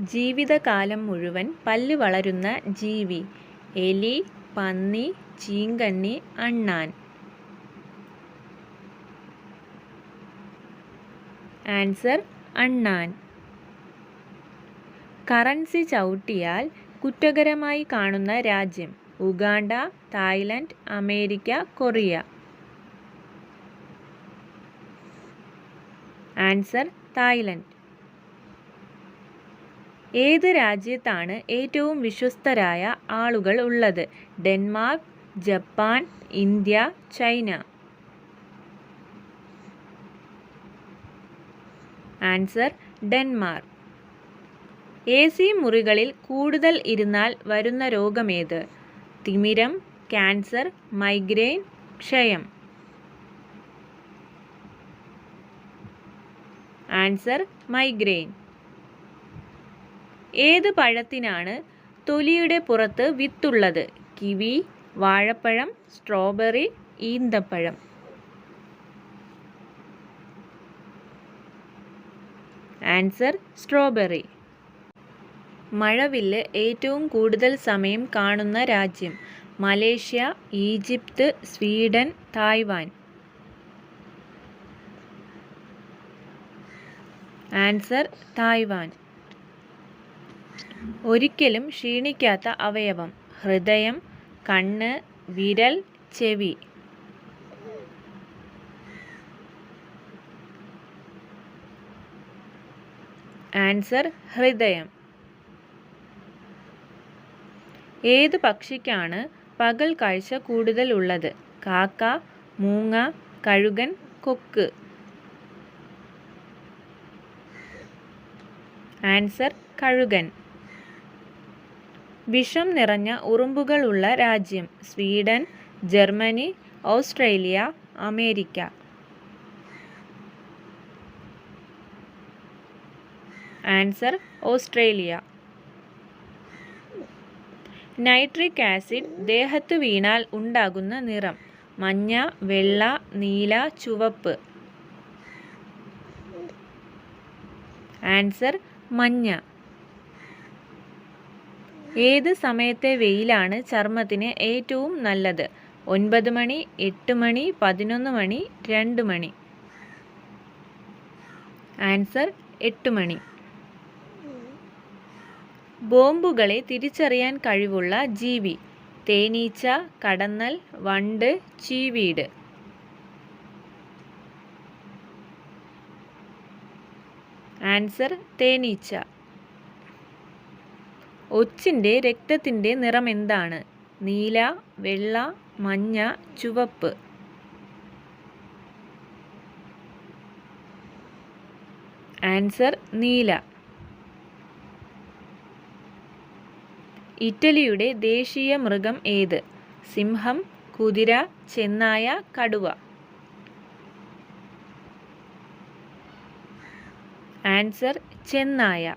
ജീവിതകാലം മുഴുവൻ പല്ല് വളരുന്ന ജീവി എലി പന്നി ചീങ്കണ്ണി അണ്ണാൻ. ആൻസർ അണ്ണാൻ. കറൻസി ചവിട്ടിയാൽ കുറ്റകരമായി കാണുന്ന രാജ്യം Uganda Thailand America Korea. Answer Thailand. ഏത് രാജ്യത്താണ് ഏറ്റവും വിശ്വസ്തരായ ആളുകൾ ഉള്ളത്? Denmark Japan India China. Answer Denmark. A C മുറികളിൽ കൂടുതൽ ഇരുന്നാൽ വരുന്ന രോഗമേത്? തിമിരം ക്യാൻസർ മൈഗ്രെയിൻ ക്ഷയം. Answer migraine. ഏത് പഴത്തിനാണ് തൊലിയുടെ പുറത്ത് വിത്തുള്ളത്? കിവി വാഴപ്പഴം സ്ട്രോബെറി ഈന്തപ്പഴം. Answer strawberry. മഴവില്ല് ഏറ്റവും കൂടുതൽ സമയം കാണുന്ന രാജ്യം. Malaysia Egypt Sweden Taiwan. Answer Taiwan. ഒരിക്കലും ക്ഷീണിക്കാത്ത അവയവം. ഹൃദയം കണ്ണ് വിരൽ ചെവി. ആൻസർ ഹൃദയം. ഏത് പക്ഷിക്കാണ് പകൽ കാഴ്ച കൂടുതൽ ഉള്ളത്? കാക്ക മൂങ്ങ കഴുകൻ കൊക്ക്. ആൻസർ കഴുകൻ. വിഷം നിറഞ്ഞ ഉറുമ്പുകളുള്ള രാജ്യം Sweden Germany Australia America. Answer Australia. Nitric acid ദേഹത്ത് വീണാൽ ഉണ്ടാകുന്ന നിറം. മഞ്ഞ വെള്ള നീല ചുവപ്പ്. ആൻസർ മഞ്ഞ. ഏത് സമയത്തെ വെയിലാണ് ചർമ്മത്തിന് ഏറ്റവും നല്ലത്? ഒൻപത് മണി എട്ട് മണി പതിനൊന്ന് മണി രണ്ട് മണി? ആൻസർ എട്ട് മണി. ബോംബുകളെ തിരിച്ചറിയാൻ കഴിവുള്ള ജീവി. തേനീച്ച കടന്നൽ വണ്ട് ചീവീട്. ആൻസർ തേനീച്ച. ഒച്ചിന്റെ രക്തത്തിന്റെ നിറം എന്താണ്? നീല വെള്ള മഞ്ഞ ചുവപ്പ്. ആൻസർ നീല. ഇറ്റലിയുടെ ദേശീയ മൃഗം ഏത്? സിംഹം കുതിര ചെന്നായ കടുവ. ആൻസർ ചെന്നായ.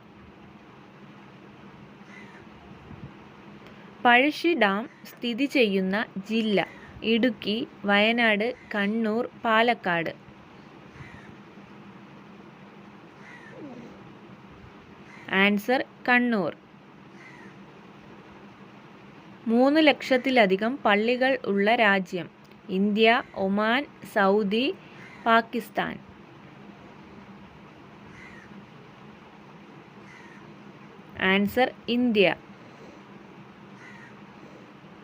പഴശ്ശി ഡാം സ്ഥിതി ചെയ്യുന്ന ജില്ല ഇടുക്കി വയനാട് കണ്ണൂർ പാലക്കാട്. ആൻസർ കണ്ണൂർ. മൂന്ന് ലക്ഷത്തിലധികം പള്ളികൾ ഉള്ള രാജ്യം India Oman Saudi Pakistan. Answer India.